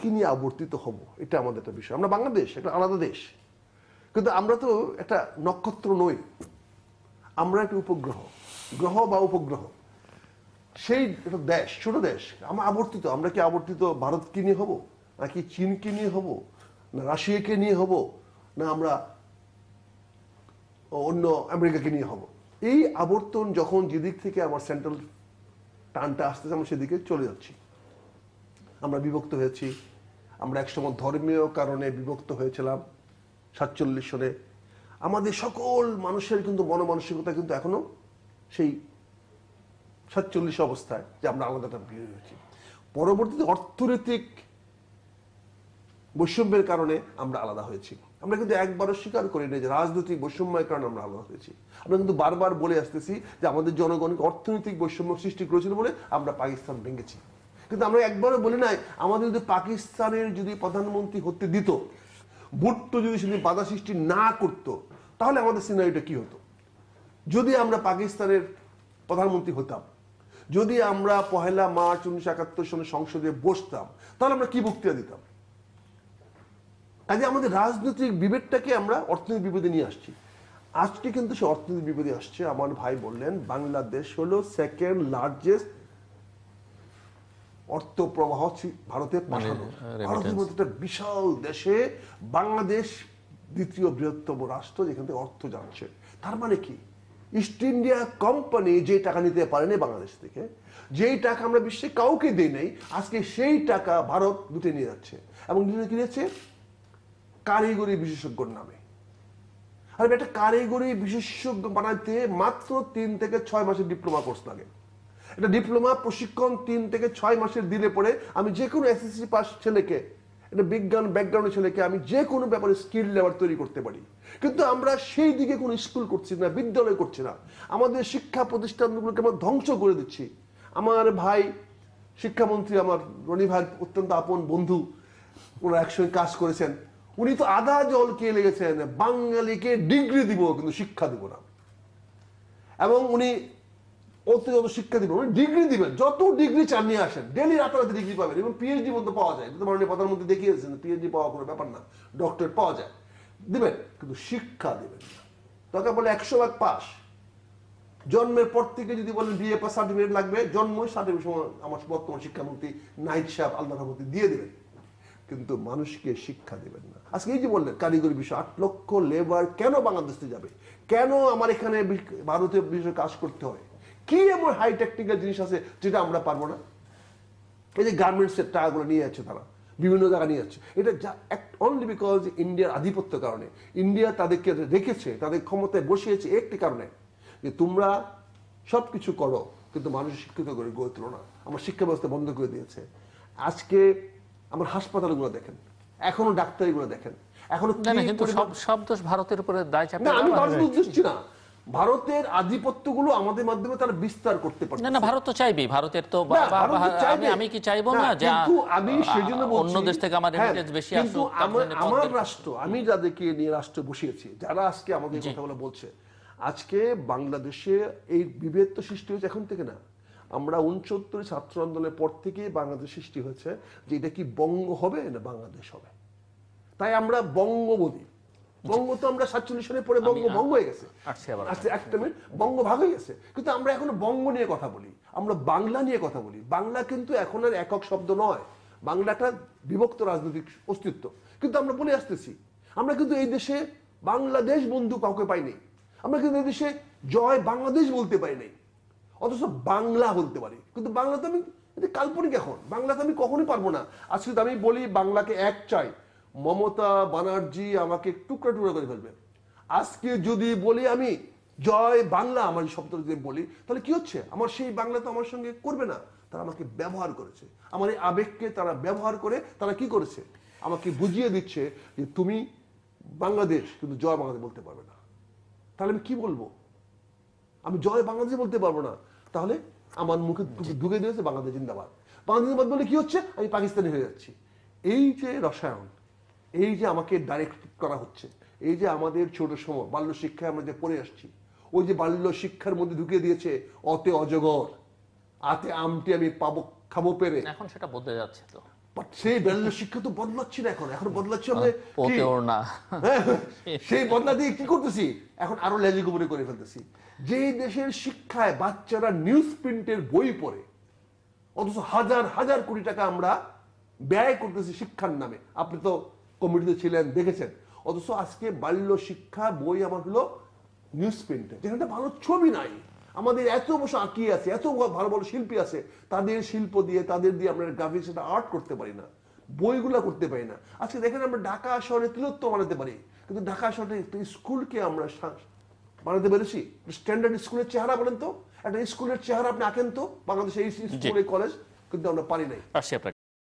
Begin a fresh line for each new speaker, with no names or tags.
কি নিয়ে আবর্তিত হব? এটা আমাদের একটা বিষয়। আমরা বাংলাদেশ, একটা আলাদা দেশ। কিন্তু আমরা তো একটা নক্ষত্র নই। আমরা একটা উপগ্রহ, গ্রহ বা উপগ্রহ। সেই একটা দেশ, ছোট দেশ। আমরা আবর্তিত। আমরা কি আবর্তিত ভারতকে নিয়ে হব? নাকি চীনকে নিয়ে হব? না রাশিয়াকে নিয়ে হব? না আমরা অন্য আমেরিকাকে নিয়ে হব? এই আবর্তন যখন যেদিক থেকে আমার সেন্ট্রাল টানটা আসতেছে, আমরা সেদিকে চলে যাচ্ছি। আমরা বিভক্ত হয়েছি। আমরা একসময় ধর্মীয় কারণে বিভক্ত হয়েছিলাম সাতচল্লিশ সনে। আমাদের সকল মানুষের কিন্তু মনমানসিকতা কিন্তু এখনও সেই সাতচল্লিশ অবস্থায় যে আমরা আলাদাটা বের হয়েছি। পরবর্তীতে অর্থনৈতিক বৈষম্যের কারণে আমরা আলাদা হয়েছি। আমরা কিন্তু একবারও স্বীকার করি না যে রাজনৈতিক বৈষম্যের কারণে আমরা আলাদা হয়েছি। আমরা কিন্তু বারবার বলে আসতেছি যে আমাদের জনগণকে অর্থনৈতিক বৈষম্য সৃষ্টি করেছিল বলে আমরা পাকিস্তান ভেঙেছি। কিন্তু আমরা একবারও বলি নাই, আমাদের যদি পাকিস্তানের যদি প্রধানমন্ত্রী হতে দিত, ভুট্টো যদি সেদিন বাধা সৃষ্টি না করতো, তাহলে আমাদের সিনারিটা কি হতো? যদি আমরা পাকিস্তানের প্রধানমন্ত্রী হতাম, যদি আমরা পহেলা মার্চ উনিশশো একাত্তর সনে সংসদে বসতাম, তাহলে আমরা কি বক্তৃতা দিতাম? কাজে আমাদের রাজনৈতিক বিভেদটাকে আমরা অর্থনৈতিক বিপদে নিয়ে আসছি। আজকে কিন্তু সে অর্থনৈতিক বিপদে আসছে। আমার ভাই বললেন, বাংলাদেশ হলো সেকেন্ড লার্জেস্ট অর্থ প্রবাহ ভারতে পাঠানো। ভারতের মধ্যে একটা বিশাল দেশে বাংলাদেশ দ্বিতীয় বৃহত্তম রাষ্ট্র যেখান থেকে অর্থ যাচ্ছে। তার মানে কি? ইস্ট ইন্ডিয়া কোম্পানি যে টাকা নিতে পারেনি বাংলাদেশ থেকে যেই টাকা আমরা বিশ্বে কাউকে দিই নাই আজকে সেই টাকা ভারত লুটে নিয়ে যাচ্ছে এবং কিনেছে কারিগরি বিশেষজ্ঞর নামে। আর একটা কারিগরি বিশেষজ্ঞ বানাইতে মাত্র তিন থেকে ছয় মাসের ডিপ্লোমা কোর্স লাগে। এটা ডিপ্লোমা প্রশিক্ষণ তিন থেকে ছয় মাসের দিলে পরে আমি যে কোনো এসএসসি পাস ছেলেকে এটা বিজ্ঞান ব্যাকগ্রাউন্ডের ছেলেকে আমি যে কোনো ব্যাপারে স্কিল লেভেল তৈরি করতে পারি। কিন্তু আমরা সেই দিকে কোনো স্কুল করছি না, বিদ্যালয় করছি না। আমাদের শিক্ষা প্রতিষ্ঠানগুলোকে আমরা ধ্বংস করে দিচ্ছি। আমার ভাই শিক্ষামন্ত্রী, আমার রনি ভাই অত্যন্ত আপন বন্ধু, ওরা একসঙ্গে কাজ করেছেন। উনি তো আধা জল কে লেগেছেন, বাঙালিকে ডিগ্রি দিব কিন্তু শিক্ষা দিব না। এবং উনি অত যত শিক্ষা দিবেন উনি ডিগ্রি দিবেন, যত ডিগ্রি চান নিয়ে আসেন ডেলি রাতারাতি ডিগ্রি পাবেন এবং পিএইচডি মধ্যে পাওয়া যায়। এটা মাননীয় প্রধানমন্ত্রী দেখিয়েছেন পিএইচডি পাওয়া কোনো ব্যাপার না ডক্টরেট পাওয়া যায়। দিবেন, কিন্তু শিক্ষা দিবেন না। দরকার বলে একশো ভাগ পাস। জন্মের পর থেকে যদি বলেন বিএ পাস সার্টিফিকেট লাগবে, জন্মই সার্টিফিকেট আমার বর্তমান শিক্ষামন্ত্রী নাইট সাহেব আল্লাহ রহমতি দিয়ে দেবেন। কিন্তু মানুষকে শিক্ষা দেবেন না। আজকে এই যে বললেন, কারিগরি বিষয়, আট লক্ষ লেবার কেন বাংলাদেশে যাবে? কেন আমার এখানে ভারতীয় বিষয়ে কাজ করতে হয়? কি এমন হাই টেকনিক্যাল জিনিস আছে যেটা আমরা পারব না? এই যে গার্মেন্টসের টাকাগুলো নিয়ে যাচ্ছে তারা বিভিন্ন জায়গা নিয়ে যাচ্ছে। এটা অনলি বিকজ ইন্ডিয়ার আধিপত্য কারণে। ইন্ডিয়া তাদেরকে রেখেছে তাদের ক্ষমতায় বসিয়েছে একটি কারণে যে তোমরা সব কিছু করো কিন্তু মানুষ শিক্ষিত করে গড়ে তুলো না। আমার শিক্ষা ব্যবস্থা বন্ধ করে দিয়েছে। আজকে আমার হাসপাতালগুলো দেখেন এখনও ডাক্তারিগুলো দেখেন। এখনও
কিন্তু সব সব দোষ ভারতের উপরে দায় চাপিয়ে
না আমি
দেওয়া
ভারত
হবে।
দোষ দিচ্ছি না। ভারতের আধিপত্যগুলো আমাদের মাধ্যমে তারা বিস্তার করতে পারছে
না না ভারত তো চাইবেই। ভারতের তো
চাইবে।
আমি কি চাইব
না, কিন্তু আমি সেজন্য
অন্য দেশ থেকে আমার
হ্যাঁ,
বেশি
কিন্তু আমার রাষ্ট্র আমি যাদেরকে নিয়ে রাষ্ট্র বসিয়েছি যারা আজকে আমাদের। কথাগুলো বলছে আজকে বাংলাদেশে এই বিভেদ তো সৃষ্টি হয়েছে এখন থেকে না। আমরা উনসত্তর ছাত্র আন্দোলনের পর থেকে বাংলাদেশ সৃষ্টি হয়েছে যে এটা কি বঙ্গ হবে না বাংলাদেশ হবে? তাই আমরা বঙ্গ বলি বঙ্গ তো আমরা সাতচল্লিশ সালে পরে বঙ্গ ভঙ্গ হয়ে গেছে।
আসছি
একটা মিনিট বঙ্গ ভাগ হয়ে গেছে। কিন্তু আমরা এখনও বঙ্গ নিয়ে কথা বলি আমরা বাংলা নিয়ে কথা বলি। বাংলা কিন্তু এখন আর একক শব্দ নয়। বাংলা একটা বিভক্ত রাজনৈতিক অস্তিত্ব। কিন্তু আমরা বলে আসতেছি আমরা কিন্তু এই দেশে বাংলাদেশ বন্ধু কাউকে পাইনি আমরা কিন্তু এই দেশে জয় বাংলাদেশ বলতে পারি নাই। অথচ বাংলা বলতে পারি। কিন্তু বাংলা তো আমি কাল্পনিক এখন। বাংলা তো আমি কখনোই পারব না। আজকে তো আমি বলি বাংলাকে এক চাই মমতা বানার্জি আমাকে টুকরা টুকরা করে ফেলবে। আজকে যদি বলি আমি জয় বাংলা আমার এই শব্দ যদি বলি তাহলে কি হচ্ছে? আমার সেই বাংলা তো আমার সঙ্গে করবে না। তারা আমাকে ব্যবহার করেছে। আমার এই আবেগকে তারা ব্যবহার করে তারা কি করেছে? আমাকে বুঝিয়ে দিচ্ছে যে তুমি বাংলাদেশ কিন্তু জয় বাংলাদেশ বলতে পারবে না। তাহলে আমি কি বলব? আমি জয় বাংলাদেশ বলতে পারব না। তাহলে আমার মুখে ঢুকে- দিয়েছে বাংলাদেশ জিন্দাবাদ। বাংলাদেশ জিন্দাবাদ বলে কি হচ্ছে? আমি পাকিস্তানি হয়ে যাচ্ছি। এই যে রসায়ন এই যে আমাকে ডাইরেক্ট করা হচ্ছে এই যে আমাদের ছোট সময় বাল্য শিক্ষায় আমরা যে পড়ে আসছি ওই যে বাল্য শিক্ষার মধ্যে ঢুকে দিয়েছে অতে অজগর আতে আমটি আমি পাবো খাব পেরে।
এখন সেটা বদলে যাচ্ছে তো।
বাট সেই বাল্য শিক্ষা তো বদলাচ্ছি না এখন এখন বদলাচ্ছি আমরা
না।
হ্যাঁ, সেই বদলা দিয়ে কি করতেছি? এখন আরও করে ফেলতেছি। যে দেশের শিক্ষায় বাচ্চারা নিউজ প্রিন্টের বই পড়ে অথচ হাজার হাজার কোটি টাকা আমরা ব্যয় করতেছি শিক্ষার নামে। আপনি তো কমিটিতে ছিলেন দেখেছেন। অথচ আজকে বাল্য শিক্ষা বই আমার হলো নিউজ প্রিন্টে যেখানে ভালো ছবি নাই। আমাদের এত বছর আঁকি আছে এত ভালো ভালো শিল্পী আছে। তাদের শিল্প দিয়ে তাদের দিয়ে আমরা গ্রাফিক্স একটা আর্ট করতে পারি না। বইগুলা করতে পারি না। আজকে দেখেন আমরা ঢাকা শহরে তিলত্ব বানাতে পারি। কিন্তু ঢাকা শহরে একটা স্কুলকে আমরা বানাতে পেরেছি। স্ট্যান্ডার্ড স্কুলের চেহারা বলেন তো। একটা স্কুলের চেহারা আপনি আঁকেন তো। বাংলাদেশে এই স্কুলে কলেজ কিন্তু আমরা পারি নাই।